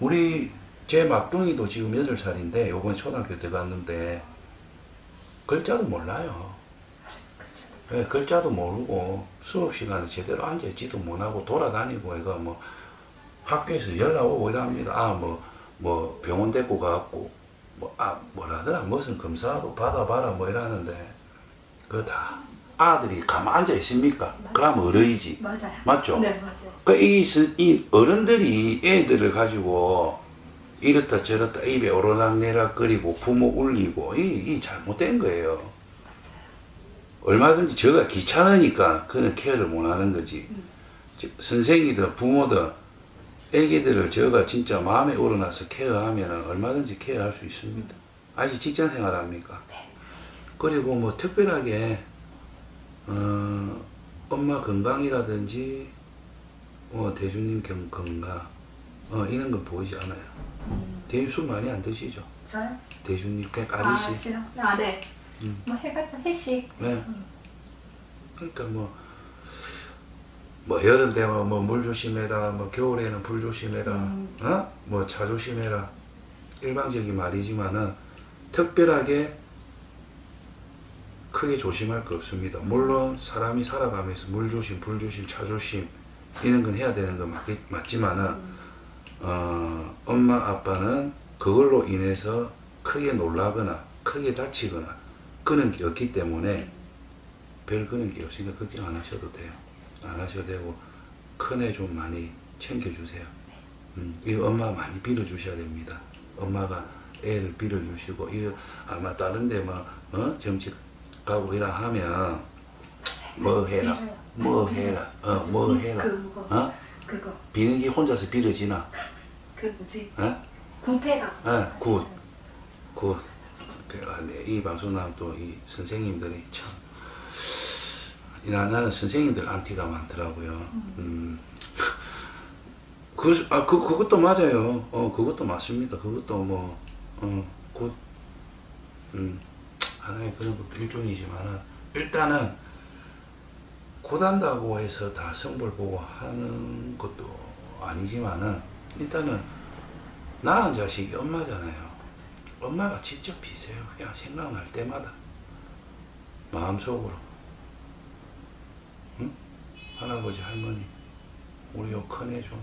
우리 제 막둥이도 지금 8살인데 요번에 초등학교 들어갔는데 글자도 몰라요. 예, 글자도 모르고 수업 시간에 제대로 앉아있지도 못하고 돌아다니고 애가 뭐 학교에서 연락 오고 이럽니다. 아, 뭐, 뭐 병원 데리고 가갖고 뭐, 아, 뭐라더라. 무슨 검사도 받아봐라 뭐 이러는데 그거 다 아들이 가만 앉아 있습니까? 그럼 어려이지. 맞아요. 맞죠? 네, 맞아요. 그 이, 어른들이 애들을 가지고 이렇다 저렇다 입에 오르락내락 거리고 부모 울리고 이, 이 잘못된 거예요. 얼마든지 저가 귀찮으니까 그는 케어를 못 하는 거지. 저- 선생이든 부모든 애기들을 저가 진짜 마음에 우러나서 케어하면 얼마든지 케어할 수 있습니다. 아직 직장 생활합니까? 네. 그리고 뭐 특별하게 어, 엄마 건강이라든지 어, 대주님 경, 건강 어, 이런 건 보이지 않아요. 음, 대주 술 많이 안 드시죠? 저요? 대주님 그냥 아, 아저씨. 싫어. 아, 네. 음. 뭐 해봤죠. 해식. 네. 음. 그러니까 뭐, 뭐 여름 되면 뭐 물 조심해라, 뭐 겨울에는 불 조심해라, 음. 어? 뭐 차 조심해라. 일방적인 말이지만은 특별하게 크게 조심할 거 없습니다. 물론 사람이 살아가면서 물 조심, 불 조심, 차 조심 이런 건 해야 되는 건 맞겠, 맞지만은 어, 엄마 아빠는 그걸로 인해서 크게 놀라거나 크게 다치거나 그런 게 없기 때문에 별 그런 게 없으니까 걱정 안 하셔도 돼요. 안 하셔도 되고 큰 애 좀 많이 챙겨주세요. 음, 이 엄마 많이 빌어주셔야 됩니다. 엄마가 애를 빌어주시고 이 아마 다른데 뭐 어? 점 집 가고 이라 하면 뭐 해라. 뭐 네, 해라, 어. 뭐 해라, 그거. 어? 그거. 게 혼자서 빌어지나? 그 뭐지? 어? 구태라. 예, 굿. 그, 그, 아, 네, 이 방송 나면 또이 선생님들이 참, 나, 나는 선생님들 안티가 많더라고요. 음. 그, 아, 그, 그것도 맞아요. 어, 그것도 맞습니다. 그것도 뭐, 어, 곧, 음, 하나의 그런 일종이지만은, 일단은, 곧한다고 해서 다 성불 보고 하는 것도 아니지만은, 일단은, 낳은 자식이 엄마잖아요. 엄마가 직접 비세요. 그냥 생각날 때마다. 마음속으로. 응? 할아버지, 할머니, 우리 요 큰애 좀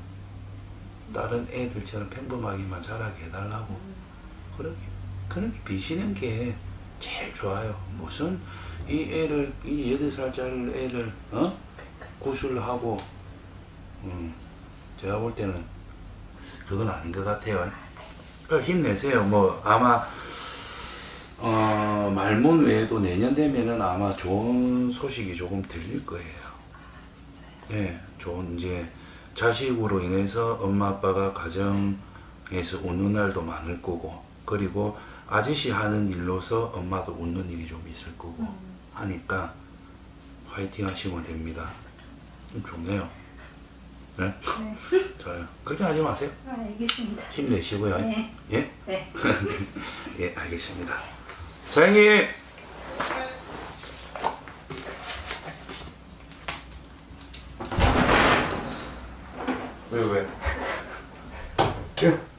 다른 애들처럼 평범하게만 자라게 해달라고. 그렇게, 그렇게 비시는 게 제일 좋아요. 무슨 이 애를, 이 여덟 살짜리 애를, 어? 구술하고, 음, 제가 볼 때는 그건 아닌 것 같아요. 그 힘내세요. 뭐 아마 어, 말문 외에도 내년 되면은 아마 좋은 소식이 조금 들릴 거예요. 네, 좋은 이제 자식으로 인해서 엄마 아빠가 가정에서 웃는 날도 많을 거고 그리고 아저씨 하는 일로서 엄마도 웃는 일이 좀 있을 거고 하니까 화이팅 하시면 됩니다. 음, 좋네요. 네, 네. 좋아요. 걱정하지 마세요. 아, 알겠습니다. 힘내시고요. 네. 예? 네. 예, 알겠습니다. 사장님! 왜 왜? 야,